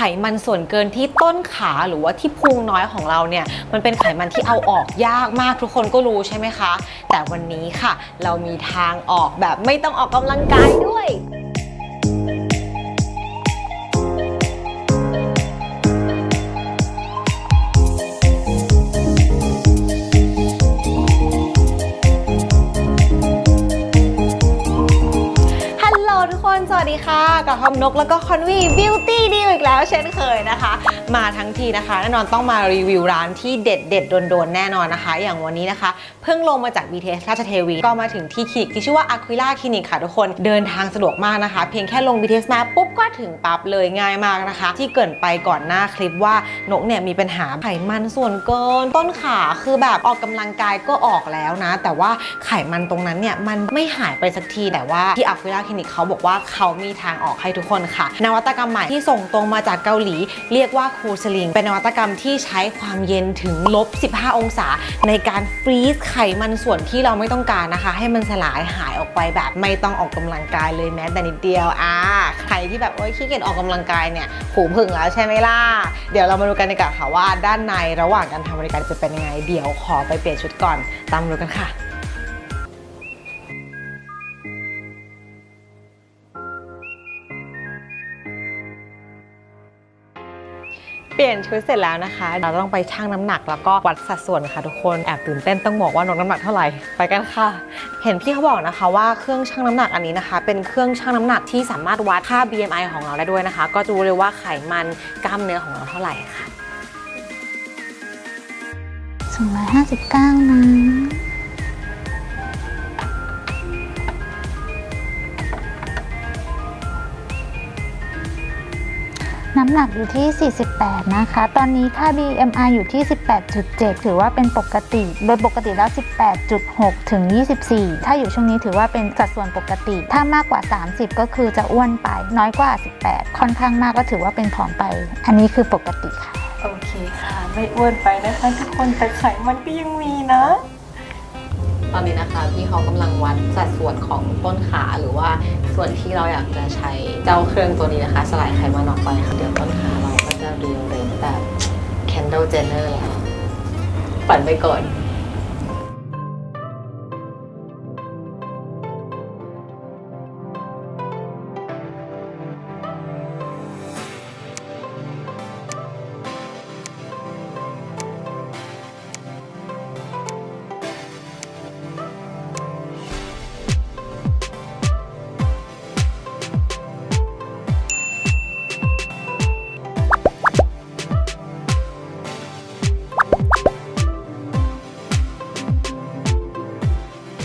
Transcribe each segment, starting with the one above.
ไขมันส่วนเกินที่ต้นขาหรือว่าที่พุงน้อยของเราเนี่ย มันเป็นไขมันที่เอาออกยากมากทุกคนก็รู้ใช่ไหมคะ แต่วันนี้ค่ะ เรามีทางออกแบบไม่ต้องออกกำลังกายด้วยฮัลโหลทุกคนสวัสดีค่ะ กับทอมนกแล้วก็คอนวีบิว ตี้ดีอีกแล้วเช่นเคยนะคะ มาทั้งทีนะคะ แน่นอนต้องมารีวิวร้านที่เด็ดเด็ดโดนๆแน่นอนนะคะ อย่างวันนี้นะคะ พิ่งลงมาจาก BTS ราชเทวี ก็มาถึงที่คลินิกที่ชื่อว่า Aquila Clinic ค่ะทุกคนเดินทางสะดวกมากนะคะ เพียงแค่ลง BTS มาปุ๊บก็ถึงปั๊บเลยง่ายมากนะคะ ที่เกินไปก่อนหน้าคลิปว่านกเนี่ยมีปัญหาไขมันส่วนเกิน ต้นขาคือแบบออกกำลังกายก็ออกแล้วนะ แต่ว่าไขมันตรงนั้นเนี่ยมันไม่หายไปสักทีแต่ว่าที่ Aquila Clinic เขาบอกว่าเขามีทางออกให้ทุกคนค่ะ นวัตกรรมใหม่ที่ส่งตรงมาจากเกาหลี เรียกว่าคูสลิงเป็นนวัตกรรมที่ใช้ความเย็นถึงลบ15 องศาในการฟรีซไขขมันส่วนที่เราไม่ต้องการนะคะ ให้มันสลายหายออกไปแบบไม่ต้องออกกำลังกายเลยแม้แต่นิดเดียวอ่าใครที่แบบโอ๊ยขี้เกียจออกกำลังกายเนี่ยผูผึ่งแล้วใช่ไหมล่ะเดี๋ยวเรามาดูกันดีกว่าค่ะว่าด้านในระหว่างการทำบริการจะเป็นยังไง เดี๋ยวขอไปเปลี่ยนชุดก่อนตามดูกันค่ะ เปลี่ยนชุดเสร็จแล้วนะคะ เราต้องไปชั่งน้ำหนักแล้วก็วัดสัดส่วนค่ะทุกคนแอบตื่นเต้นต้องบอกว่านกน้ำหนักเท่าไหร่ไปกันค่ะ เห็นพี่เขาบอกนะคะว่าเครื่องชั่งน้ำหนักอันนี้นะคะ เป็นเครื่องชั่งน้ำหนักที่สามารถวัดค่า BMI ของเราได้ด้วยนะคะ ก็จะรู้เลยว่าไขมันกล้ามเนื้อของเราเท่าไหร่ค่ะ259นะ น้ำหนักอยู่ที่ 48 นะคะ ตอนนี้ค่า BMI อยู่ที่ 18.7 ถือว่าเป็นปกติ โดยปกติแล้ว 18.6 ถึง 24 ถ้าอยู่ช่วงนี้ถือว่าเป็นสัดส่วนปกติ ถ้ามากกว่า 30 ก็คือจะอ้วนไป น้อยกว่า 18 ค่อนข้างมากก็ถือว่าเป็นผอมไป อันนี้คือปกติค่ะ โอเคค่ะ ไม่อ้วนไปนะคะทุกคนแต่ไขมันก็ยังมีนะ ตอนนี้นะคะพี่เขากำลังวัดสัดส่วนของต้นขาหรือว่าส่วนที่เราอยากจะใช้เจ้าเครื่องตัวนี้นะคะ สลายไขมันออกไปค่ะเดี๋ยวต้นขาเราก็จะเรียวเรนแบบ Kendall Jenner แล้วฝันไปก่อน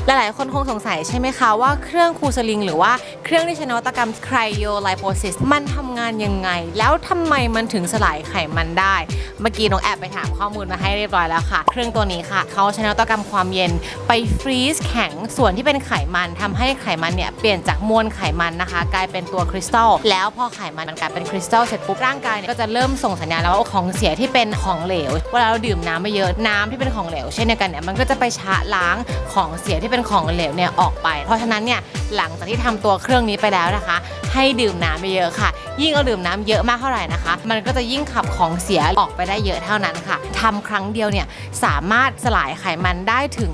หลายๆ คนคงสงสัยใช่ไหมคะว่าเครื่องคูสลิงหรือว่าเครื่องที่ใช้นวัตกรรมไครโอไลโปซิสมันทำงานยังไง แล้วทำไมมันถึงสลายไขมันได้ เมื่อกี้น้องแอบไปถามข้อมูลมาให้เรียบร้อยแล้วค่ะ เครื่องตัวนี้ค่ะเขาใช้นวัตกรรมความเย็นไปฟรีซแข็งส่วนที่เป็นไขมันทำให้ไขมันเนี่ยเปลี่ยนจากมวลไขมันนะคะ กลายเป็นตัวคริสตัลแล้วพอไขมันมันกลายเป็นคริสตัลเสร็จปุ๊บร่างกายเนี่ยก็จะเริ่มส่งสัญญาณแล้วว่าของเสียที่เป็นของเหลวเวลาเราดื่มน้ำไปเยอะน้ำที่เป็นของเหลวเช่นเดียวกันเนี่ยมันก็จะไปชะล้างของเสียที่เป็นของเหลวเนี่ยออกไป เพราะฉะนั้นเนี่ยหลังจากที่ทำตัวเครื่องนี้ไปแล้วนะคะ ให้ดื่มน้ำไปเยอะค่ะ ยิ่งเราดื่มน้ำเยอะมากเท่าไหร่นะคะ มันก็จะยิ่งขับของเสียออกไปได้เยอะเท่านั้นค่ะทำครั้งเดียวเนี่ยสามารถสลายไขมันได้ถึง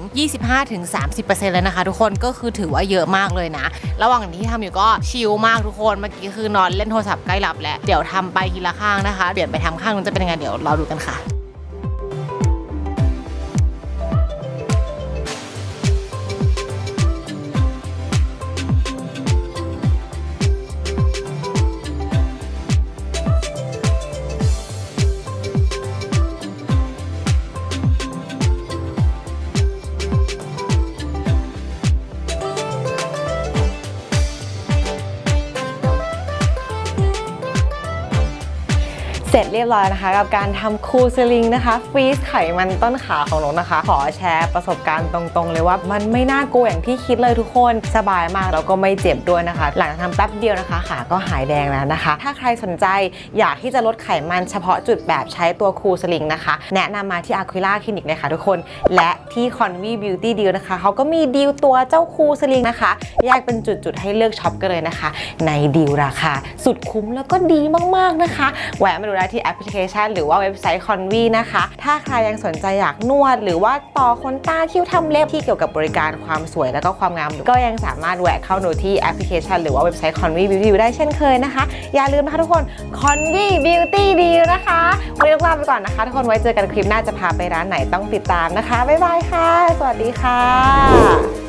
25-30%เลยนะคะ ทุกคนก็คือถือว่าเยอะมากเลยนะ ระหว่างที่ทำอยู่ก็ชิลมากทุกคนเมื่อกี้คือนอนเล่นโทรศัพท์ใกล้หลับแล้วเดี๋ยวทำไปทีละข้างนะคะ เปลี่ยนไปทำข้างนึงจะเป็นยังไงเดี๋ยวเราดูกันค่ะ ร็จร็จเรียบร้อยนะคะ กับการทำคูลสลิงนะคะฟรีซไขมันต้นขาของนกนะคะ ขอแชร์ประสบการณ์ตรงๆ เลยว่ามันไม่น่ากลัวอย่างที่คิดเลยทุกคนสบายมากแล้วก็ไม่เจ็บด้วยนะคะ หลังจากทำแป๊บเดียวนะคะ ขาก็หายแดงแล้วนะคะ ถ้าใครสนใจอยากที่จะลดไขมันเฉพาะจุดแบบใช้ตัวคูลสลิงนะคะ แนะนำมาที่ Aquila Clinic เลยค่ะทุกคน และที่ Convi Beauty Deal นะคะเขาก็มีดีลตัวเจ้าคูลสลิงนะคะแยกเป็นจุดๆให้เลือกช็อปกันเลยนะคะ ในดีลราคาสุดคุ้มแล้วก็ดีมากๆนะคะแวะมาดูได้ที่แอปพลิเคชัน หรือว่าเว็บไซต์ Convi นะคะ ถ้าใครยังสนใจอยากนวด หรือว่าต่อขนตาคิ้วทำเล็บที่เกี่ยวกับบริการความสวยแล้วก็ความงาม ก็ยังสามารถแวะเข้าดูที่แอปพลิเคชัน หรือว่าเว็บไซต์ Convi Beauty ได้เช่นเคยนะคะ อย่าลืมนะคะทุกคน Convi Beauty Deal นะคะวันนี้ต้องลาไปก่อนนะคะ ทุกคนไว้เจอกันคลิปหน้าจะพาไปร้านไหนต้องติดตามนะคะบ๊ายบายค่ะ สวัสดีค่ะ